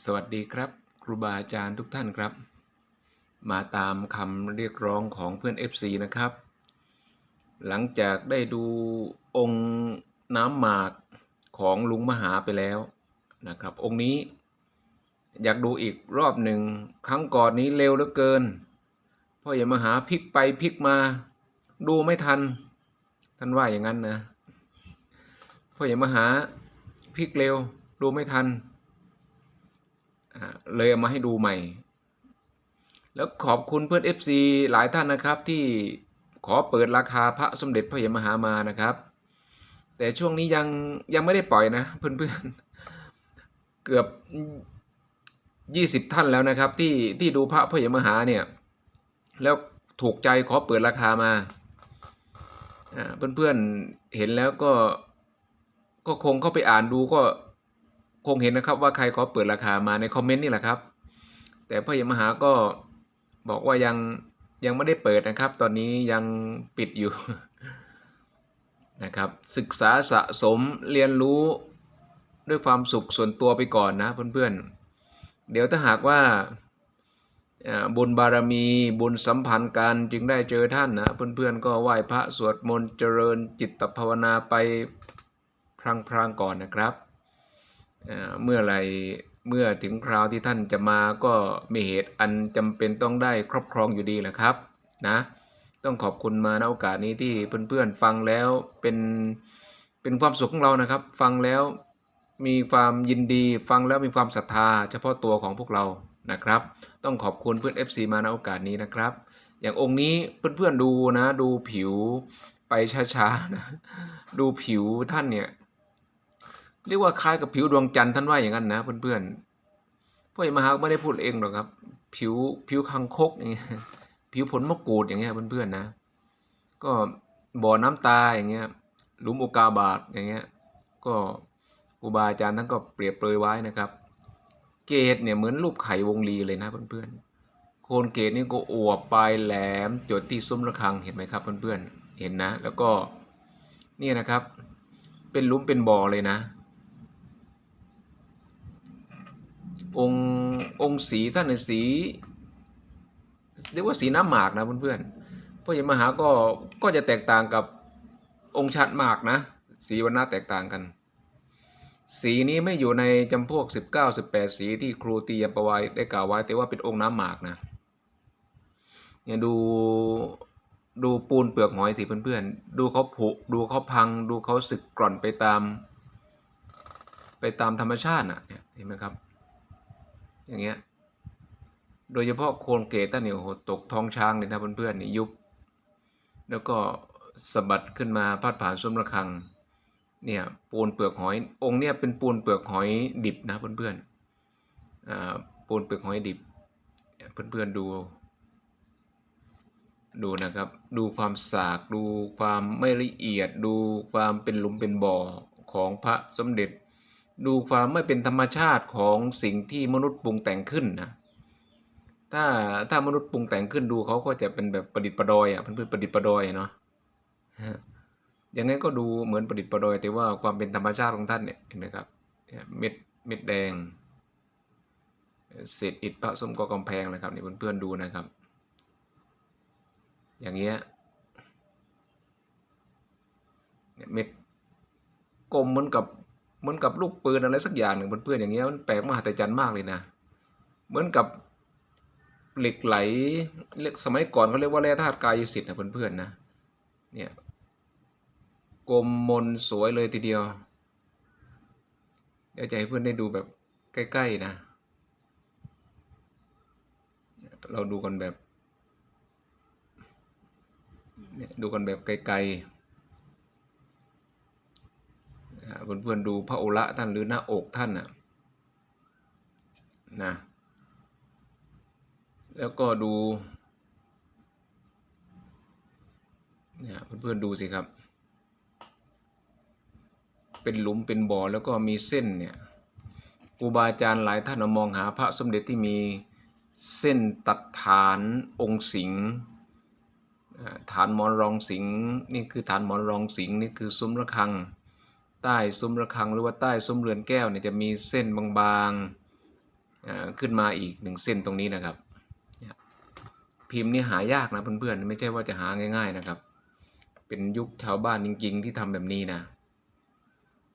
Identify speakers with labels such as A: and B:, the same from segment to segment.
A: สวัสดีครับ ครูบาอาจารย์ทุกท่านครับ มาตามคำเรียกร้องของเพื่อน FC นะครับ หลังจากได้ดูองค์น้ำหมากของลุงมหาไปแล้วนะครับ องค์นี้อยากดูอีกรอบหนึ่งครั้งก่อนนี้เร็วเหลือเกินพ่ออย่ามหาพลิกไปพลิกมา ดูไม่ทัน ท่านว่าอย่างนั้นนะพ่ออย่ามหาพลิกเร็วดูไม่ทัน เลยเอามาให้ดูใหม่ แล้วขอบคุณเพื่อน FC หลายท่านนะครับที่ขอเปิดราคาพระสมเด็จพระยมหามานะครับ แต่ช่วงนี้ยังยังไม่ได้ปล่อยนะเพื่อนๆ เกือบ 20 ท่านแล้วนะครับที่ที่ดูพระพระยมหาเนี่ย แล้วถูกใจขอเปิดราคามาอ่าเพื่อนๆเห็นแล้วก็ก็คงเข้าไปอ่านดูก็ คงเห็นนะครับว่าใครขอเปิดราคามาในคอมเมนต์นี่แหละครับ แต่พ่อยมหาก็บอกว่ายังยังไม่ได้เปิดนะครับ ตอนนี้ยังปิดอยู่นะครับ ศึกษาสะสมเรียนรู้ด้วยความสุขส่วนตัวไปก่อนนะเพื่อนๆ เดี๋ยวถ้าหากว่าบุญบารมีบุญสัมพันธ์กันจึงได้เจอท่านนะเพื่อนๆก็ไหว้พระสวดมนต์เจริญจิตภาวนาไปพลางๆก่อนนะครับ เมื่อไรเมื่อถึงคราวที่ท่านจะมาก็มีเหตุอันจำเป็นต้องได้ครอบครองอยู่ดีแหละครับนะต้องขอบคุณมาในโอกาสนี้ที่เพื่อนๆฟังแล้วเป็นเป็นความสุขของเรานะครับ ฟังแล้วมีความยินดีฟังแล้วมีความศรัทธา เฉพาะตัวของพวกเรานะครับ ต้องขอบคุณเพื่อน FC มาในโอกาสนี้นะครับ อย่างองค์นี้เพื่อนๆดูนะ ดูผิวไปช้าๆนะดูผิวท่านเนี่ย เรียกว่าคล้ายกับผิวดวงจันทร์ท่านว่าอย่างนั้นนะเพื่อนๆพ่อใหญ่มหาไม่ได้พูดเองหรอกครับ ผิวผิวคังคกอย่างเงี้ยผิวผลมะกรูดอย่างเงี้ยเพื่อนๆนะ ก็บ่อน้ำตาอย่างเงี้ยหลุมโอกาบาตอย่างเงี้ยก็ครูบาอาจารย์ท่านก็เปรียบเปรยไว้นะครับ เกตเนี่ยเหมือนรูปไข่วงลีเลยนะเพื่อนๆโคนเกตนี่ก็อวบปลายแหลมจดที่ซุ้มระฆังเห็นไหมครับเพื่อนๆเห็นนะ แล้วก็นี่นะครับ เป็นลุมเป็นบ่อเลยนะ องค์องค์สีท่านในสีเรียกว่าสีน้ำหมากนะเพื่อนๆพ่อใหญ่มหาก็ก็จะแตกต่างกับองค์ชัดหมากนะ สีวันนาแตกต่างกัน สีนี้ไม่อยู่ในจำพวก 19 18 สีที่ครูตียมประไว้ได้กล่าวไว้ แต่ว่าเป็นองค์น้ำหมากนะเนี่ยดูดูปูนเปลือกหอยสิเพื่อนๆ ดูเขาผุ ดูเขาพัง ดูเขาสึกกร่อนไปตาม ไปตามธรรมชาติน่ะเนี่ยเห็นไหมครับ อย่างเงี้ยโดยเฉพาะโคนเกตท่านเนี่ยโหตกท้องช้างเลยนะเพื่อนๆนี่ยุบ แล้วก็สะบัดขึ้นมาพาดผ่านซุ้มระฆังเนี่ยปูนเปลือกหอยองค์เนี่ยเป็นปูนเปลือกหอยดิบนะเพื่อนๆอ่าปูนเปลือกหอยดิบเพื่อนๆดูดูนะครับดูความสากดูความไม่ละเอียดดูความเป็นหลุมเป็นบ่อของพระสมเด็จ ดูความไม่เป็นธรรมชาติของสิ่งที่มนุษย์ปรุงแต่งขึ้นนะถ้าถ้ามนุษย์ปรุงแต่งขึ้นดูเขาก็จะเป็นแบบประดิษฐ์ประดอยอะเพื่อนๆประดิษฐ์ประดอยเนาะยังไงก็ดูเหมือนประดิษฐ์ประดอย แต่ว่าความเป็นธรรมชาติของท่านเนี่ยเห็นไหมครับเม็ดเม็ดแดงเศษอิฐพระสมกอกำแพงนะครับนี่เพื่อนๆดูนะครับ อย่างเงี้ยเนี่ยเม็ดกลมเหมือนกับ เหมือนกับลูกปืนอะไรสักอย่างหนึ่งเพื่อนๆอย่างเงี้ยมันแปลกมหัศจรรย์มากเลยนะ เหมือนกับเหล็กไหลเรียกสมัยก่อนเขาเรียกว่าแร่ธาตุกายสิทธิ์นะเพื่อนๆนะเนี่ยกลมมนสวยเลยทีเดียว เดี๋ยวจะให้เพื่อนได้ดูแบบใกล้ๆนะ เราดูกันแบบดูกันแบบไกลๆ เพื่อนๆดูพระโอระท่านหรือหน้าอกท่านน่ะนะแล้วก็ดูเนี่ยเพื่อนๆดูสิครับ เป็นหลุมเป็นบ่อแล้วก็มีเส้นเนี่ยครูบาอาจารย์หลายท่านมองหาพระสมเด็จที่มีเส้นตัดฐานองค์สิงฐานหมอนรองสิงนี่คือฐานหมอนรองสิงนี่คือซุ้มระฆัง ใต้ซุ้มระฆังหรือว่าใต้ซุ้มเรือนแก้วเนี่ยจะมีเส้นบางๆขึ้นมาอีกหนึ่งเส้นตรงนี้นะครับ พิมพ์นี่หายากนะเพื่อนๆไม่ใช่ว่าจะหาง่าย ๆนะครับ เป็นยุคชาวบ้านจริง ๆ ที่ทำแบบนี้นะ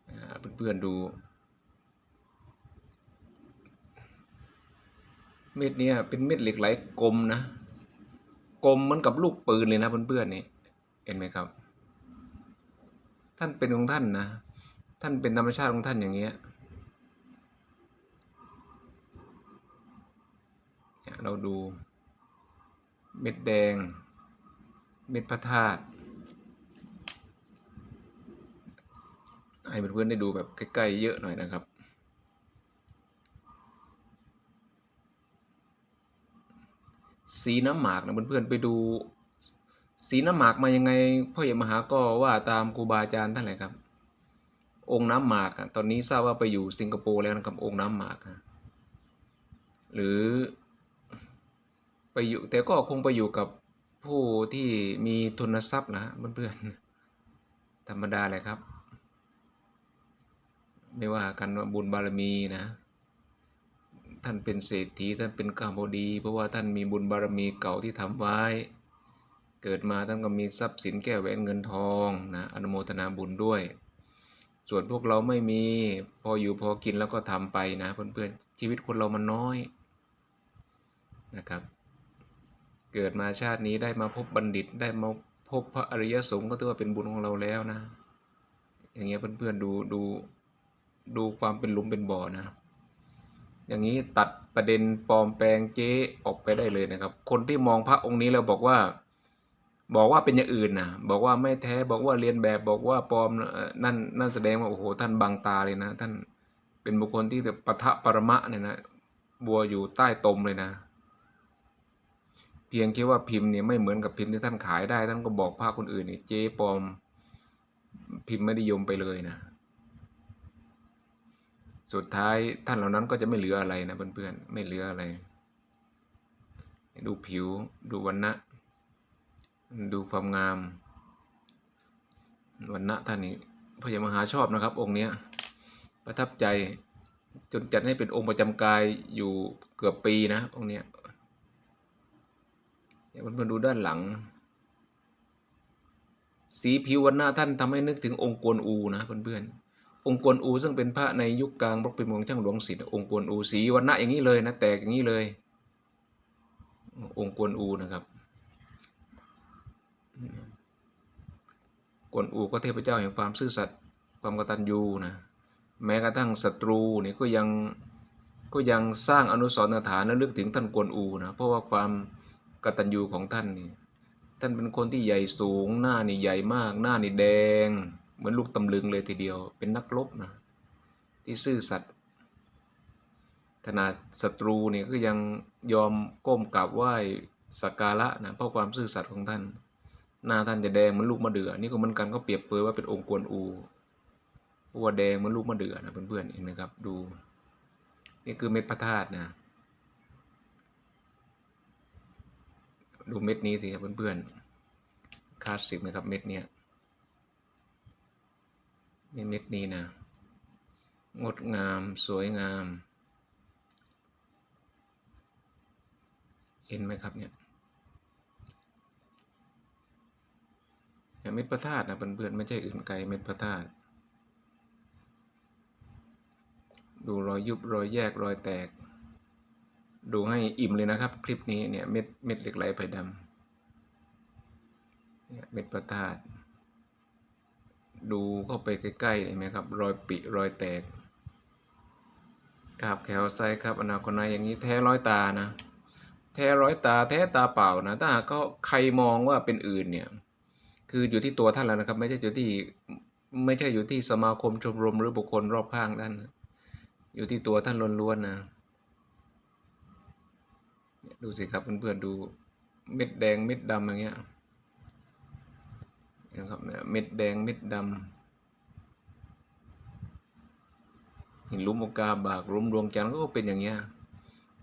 A: อ่าเพื่อนๆดู เม็ดเนี่ยเป็นเม็ดเหล็กไหลกลมนะกลมเหมือนกับลูกปืนเลยนะเพื่อนๆนี่เห็นไหมครับ ท่านเป็นของท่านนะ ท่านเป็นธรรมชาติของท่านอย่างเงี้ยเราดูเม็ดแดง เม็ดพระธาตุให้เพื่อนๆได้ดูแบบใกล้ๆเยอะหน่อยนะครับ สีน้ำหมากนะเพื่อนๆไปดู สีน้ำหมากมายังไงพ่อใหญ่มหาก็ว่าตามครูบาอาจารย์ท่านแหละครับ องค์น้ำหมากอะตอนนี้ทราบว่าไปอยู่สิงคโปร์แล้วนะครับองค์น้ำหมากอะหรือไปอยู่แต่ก็คงไปอยู่กับผู้ที่มีทุนทรัพย์นะเพื่อนๆธรรมดาแหละครับ ไม่ว่ากันว่าบุญบารมีนะ ท่านเป็นเศรษฐีท่านเป็นข้าพดี เพราะว่าท่านมีบุญบารมีเก่าที่ทำไว้ เกิดมาท่านก็มีทรัพย์สินแก้วแหวนเงินทองนะอนุโมทนาบุญด้วย ส่วนพวกเราไม่มีพออยู่พอกินแล้วก็ทำไปนะเพื่อนๆ ชีวิตคนเรามันน้อยนะครับ เกิดมาชาตินี้ได้มาพบบัณฑิตได้มาพบพระอริยสงฆ์ก็ถือว่าเป็นบุญของเราแล้วนะ อย่างเงี้ยเพื่อนๆดูดูดูความเป็นหลุมเป็นบ่อนะ อย่างนี้ตัดประเด็นปลอมแปลงเจ๊ออกไปได้เลยนะครับ คนที่มองพระองค์นี้แล้วบอกว่า บอกว่าเป็นอย่างอื่นนะบอกว่าไม่แท้บอกว่าเรียนแบบบอกว่าปลอมนั่นนั่นแสดงว่าโอ้โหท่านบังตาเลยนะ ท่านเป็นบุคคลที่แบบปะทะปรมะเนี่ยนะบัวอยู่ใต้ตมเลยนะ เพียงแค่ว่าพิมพ์เนี่ยไม่เหมือนกับพิมพ์ที่ท่านขายได้ ท่านก็บอกพระคนอื่นเนี่ยเจ๊ปลอม พิมพ์ไม่นิยมไปเลยนะ สุดท้ายท่านเหล่านั้นก็จะไม่เหลืออะไรนะเพื่อนๆไม่เหลืออะไร ดูผิวดูวันนะ ดูความงามวันนะท่านนี้พระยามหาชอบนะครับ องค์เนี้ยประทับใจจนจัดให้เป็นองค์ประจำกายอยู่เกือบปีนะ องค์เนี้ยเดี๋ยวเพื่อนๆดูด้านหลัง สีผิววันหน้าท่านทำให้นึกถึงองค์กวนอูนะเพื่อนๆองค์กวนอู ซึ่งเป็นพระในยุคกลางบล็อกเป็นเมืองช่างหลวงศิลป์องค์กวนอูสีวันหน้าอย่างนี้เลยนะแตกอย่างนี้เลย องค์กวนอูนะครับ กวนอูก็เทพเจ้าแห่งความซื่อสัตย์ความกตัญญูนะแม้กระทั่งศัตรูนี่ก็ยังก็ยังสร้างอนุสรณ์สถานและลึกถึงท่านกวนอูนะเพราะว่าความกตัญญูของท่านนี่ท่านเป็นคนที่ใหญ่สูงหน้านี่ใหญ่มากหน้านี่แดง เหมือนลูกตำลึงเลยทีเดียว เป็นนักรบนะที่ซื่อสัตย์ขนาดศัตรูเนี่ยก็ยังยอมก้มกราบไหว้สักการะนะเพราะความซื่อสัตย์ของท่าน หน้าท่านจะแดงเหมือนลูกมะเดื่อนี่ก็เหมือนกันก็เปรียบเปรยว่าเป็นองค์กวนอูเพราะว่าแดงเหมือนลูกมะเดื่อนะเพื่อนๆเห็นไหมครับดู นี่คือเม็ดพระธาตุนะดูเม็ดนี้สิครับเพื่อนๆคลาสสิกนะครับเม็ดเนี้ยนี่เม็ดนี้นะงดงามสวยงาม เห็นไหมครับเนี่ย เนี่ยเม็ดพระธาตุนะเพื่อนๆไม่ใช่อื่นไกลเม็ดพระธาตุดูรอยยุบรอยแยกรอยแตก ดูให้อิ่มเลยนะครับ คลิปนี้เนี่ยเม็ดเม็ดเหล็กไหลไผ่ดำเนี่ยเม็ดพระธาตุดูเข้าไปใกล้ๆเห็นไหมครับ รอยปิรอยแตกกราบแขวไซครับอนาคตนายอย่างนี้แท้ร้อยตานะ แท้ร้อยตา แท้ตาเปล่านะถ้าหากก็ใครมองว่าเป็นอื่นเนี่ย คืออยู่ที่ตัวท่านแล้วนะครับ ไม่ใช่อยู่ที่ไม่ใช่อยู่ที่สมาคมชมรมหรือบุคคลรอบข้างท่านอยู่ที่ตัวท่านล้วนๆนะดูสิครับเพื่อนๆดูเม็ดแดงเม็ดดำอย่างเงี้ยนะครับเนี่ยเม็ดแดงเม็ดดำหินลุมโอกาบากลุมดวงจันทร์ก็เป็นอย่างเงี้ย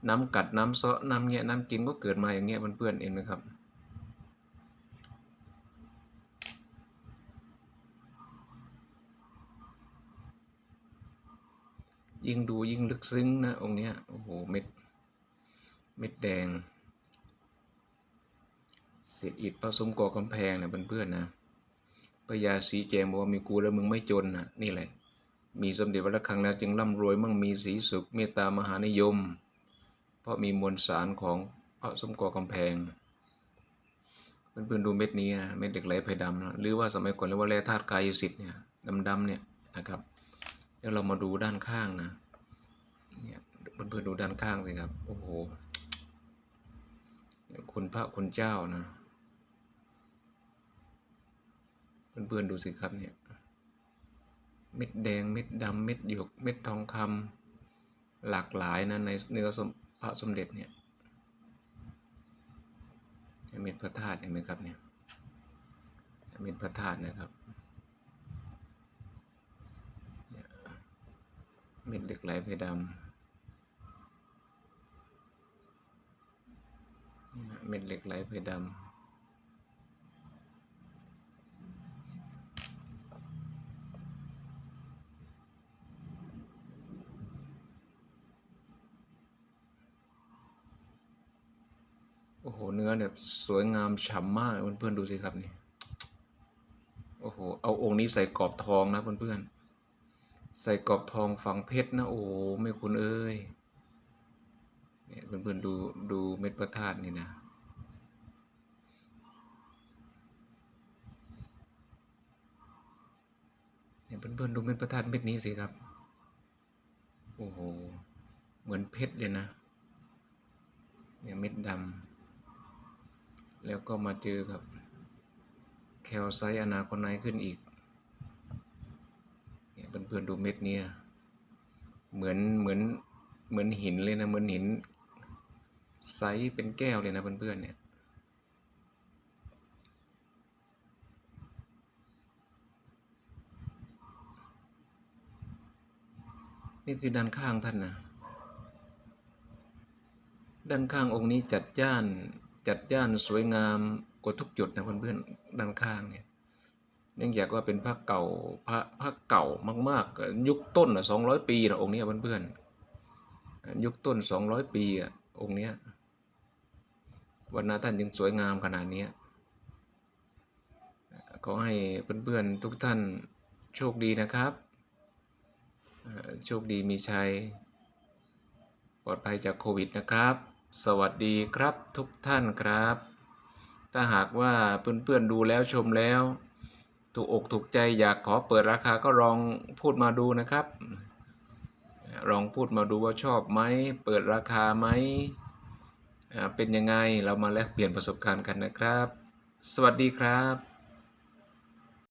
A: น้ำกัดน้ำเซาะน้ำเงี้ยน้ำกินก็เกิดมาอย่างเงี้ยเพื่อนๆเห็นไหมครับ ยิ่งดูยิ่งลึกซึ้งนะ องค์เนี้ยโอ้โหเม็ดเม็ดแดงเศษอิฐผสมก่อกำแพงนะเพื่อนๆนะพระยาสีแจงบอกว่ามีกูแล้วมึงไม่จนนะนี่แหละ มีสมเด็จวัดระฆังแล้วจึงร่ำรวยมั่งมีสีสุขเมตตามหานิยม เพราะมีมวลสารของพระสมก่อกำแพงเพื่อนๆดูเม็ดนี้นะเม็ดเหล็กไหลไผ่ดำนะหรือว่าสมัยก่อนเรียกว่าแร่ธาตุกายสิทธิ์เนี่ยดำๆเนี่ยนะครับ แล้วเรามาดูด้านข้างนะเนี่ยเพื่อนๆดูด้านข้างสิครับ โอ้โห คุณพระคุณเจ้านะ เพื่อนๆดูสิครับเนี่ย เม็ดแดง เม็ดดำเม็ดหยก เม็ดทองคำหลากหลายนะในเนื้อสมพระสมเด็จเนี่ยเม็ดพระธาตุเห็นไหมครับเนี่ยเม็ดพระธาตุนะครับเนี่ย เม็ดเหล็กไหลเพดำเนี่ยเม็ดเหล็กไหลเพดำโอ้โห เนื้อเนี่ยสวยงามฉ่ำมากเพื่อนๆดูสิครับนี่ โอ้โห เอาองค์นี้ใส่กรอบทองนะเพื่อนๆ ใส่กรอบทองฝังเพชรนะโอ้ไม่คุณเอ้ยเนี่ยเพื่อนๆดูดูเม็ดพระธาตุนี่นะเนี่ยเพื่อนๆดูเม็ดพระธาตุเม็ดนี้สิครับโอ้โหเหมือนเพชรเลยนะเนี่ยเม็ดดำแล้วก็มาเจอกับแคลไซอนาคอนไนท์ขึ้นอีก เพื่อนๆดูเม็ดเนี่ยเหมือนเหมือนเหมือนหินเลยนะเหมือนหินไซส์เป็นแก้วเลยนะเพื่อนๆเนี่ยนี่คือด้านข้างท่านนะด้านข้างองค์นี้จัดจ้านจัดจ้านสวยงามกว่าทุกจุดนะเพื่อนๆด้านข้างเนี่ย เนื่องจากว่าเป็นพระเก่าพระพระเก่ามากๆ ยุคต้นอะสองร้อยปีนะองค์นี้เพื่อนๆยุคต้นสองร้อยปีอะองค์เนี้ยวันนั้นท่านจึงสวยงามขนาดนี้ขอให้เพื่อนๆทุกท่านโชคดีนะครับ โชคดีมีชัย ปลอดภัยจากโควิดนะครับ สวัสดีครับทุกท่านครับ ถ้าหากว่าเพื่อนๆดูแล้วชมแล้ว ถูกอกถูกใจอยากขอเปิดราคาก็ลองพูดมาดูนะครับ ลองพูดมาดูว่าชอบไหมเปิดราคาไหมเป็นยังไงเรามาแลกเปลี่ยนประสบการณ์กันนะครับ สวัสดีครับ